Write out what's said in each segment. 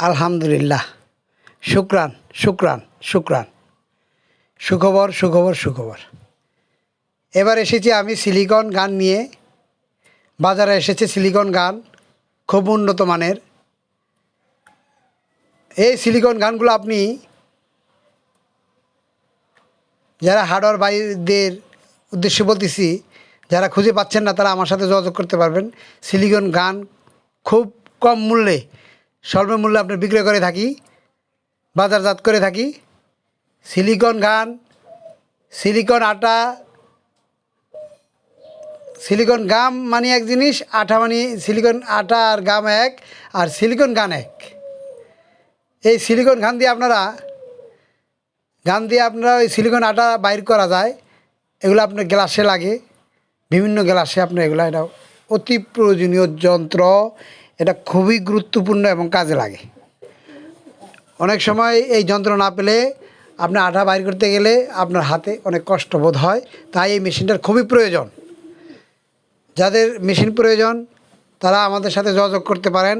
আলহামদুলিল্লাহ। শুক্রান শুক্রান শুক্রান। সুখবর সুখবর সুখবর। এবার এসেছি আমি সিলিকন গান নিয়ে। বাজারে এসেছে সিলিকন গান, খুব উন্নত মানের। এই সিলিকন গানগুলো আপনি যারা হার্ডওয়ার বাইদের উদ্দেশ্যে বলতেছি, যারা খুঁজে পাচ্ছেন না, তারা আমার সাথে যোগাযোগ করতে পারবেন। সিলিকন গান খুব কম মূল্যে স্বল্প মূল্যে আপনি বিক্রয় করে থাকি, বাজারজাত করে থাকি। সিলিকন গান সিলিকন আটা, সিলিকন গাম মানে এক জিনিস, আটা মানে সিলিকন আটা আর গাম এক, আর সিলিকন গান এক। এই সিলিকন গান দিয়ে আপনারা গান দিয়ে আপনারা ওই সিলিকন আটা বাইর করা যায়। এগুলো আপনার গ্লাসে লাগে, বিভিন্ন গ্লাসে আপনার এগুলো, এটা অতি প্রয়োজনীয় যন্ত্র। এটা খুবই গুরুত্বপূর্ণ এবং কাজে লাগে। অনেক সময় এই যন্ত্র না পেলে আপনার আঠা বাইর করতে গেলে আপনার হাতে অনেক কষ্ট বোধ হয়, তাই এই মেশিনটার খুবই প্রয়োজন। যাদের মেশিন প্রয়োজন, তারা আমাদের সাথে যোগাযোগ করতে পারেন।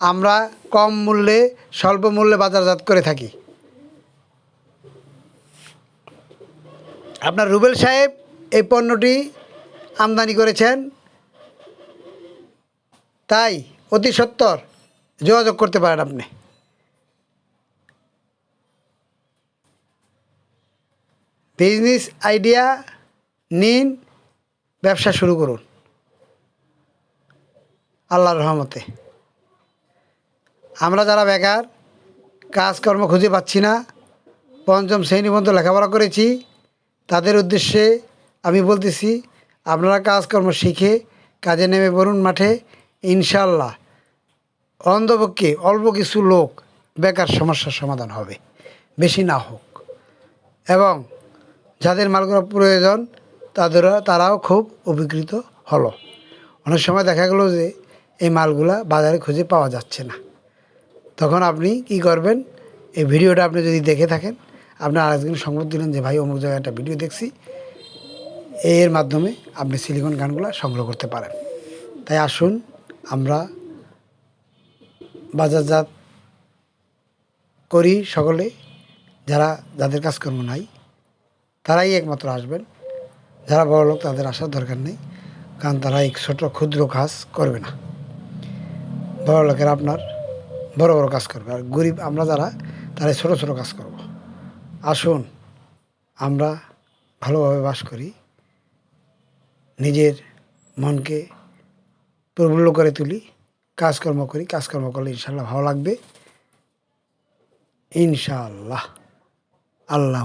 আমরা কম মূল্যে, স্বল্প মূল্যে বাজারজাত করে থাকি। আপনার রুবেল সাহেব এই পণ্যটি আমদানি করেছেন। তাই অতি সত্বর যোগাযোগ করতে পারেন আপনি। বিজনেস আইডিয়া নিন, ব্যবসা শুরু করুন। আল্লাহর রহমতে। আমরা যারা বেকার, কাজকর্ম খুঁজে পাচ্ছি না, পঞ্চম শ্রেণি পর্যন্ত লেখাপড়া করেছি, তাদের উদ্দেশ্যে আমি বলতেছি, আপনারা কাজকর্ম শিখে কাজে নেমে পড়ুন মাঠে ইনশাল্লাহ অন্ধপক্ষে অল্প কিছু লোক বেকার সমস্যার সমাধান হবে। বেশি না হোক। এবং যাদের মালগুলো প্রয়োজন তাদের তারাও খুব উপকৃত হলো। অনেক সময় দেখা গেলো যে এই মালগুলা বাজারে খুঁজে পাওয়া যাচ্ছে না। তখন আপনি কি করবেন? এই ভিডিওটা আপনি যদি দেখে থাকেন, আপনি আরেকদিন সংবাদ দিলেন যে, ভাই, অমুক জায়গায় একটা ভিডিও দেখছি। এর মাধ্যমে আপনি সিলিকন গানগুলো সংগ্রহ করতে পারেন। তাই আসুন, আমরা বাজারজাত করি সকলে, যারা যাদের কাজকর্ম নাই, তারাই একমাত্র আসবেন। যারা বড় লোক, তাদের আসার দরকার নেই, কারণ তারা এই ছোট ক্ষুদ্র কাজ করবে না। বড় লোকেরা আপনার বড় বড় কাজ করবে, আর গরিব আমরা যারা, তারা ছোট ছোট কাজ করব। আসুন, আমরা ভালোভাবে বাস করি, নিজের মনকে প্রফুল্ল করে তুলি কাজকর্ম করি কাজকর্ম করলে ইনশাল্লাহ ভালো লাগবে। ইনশাল্লাহ আল্লাহ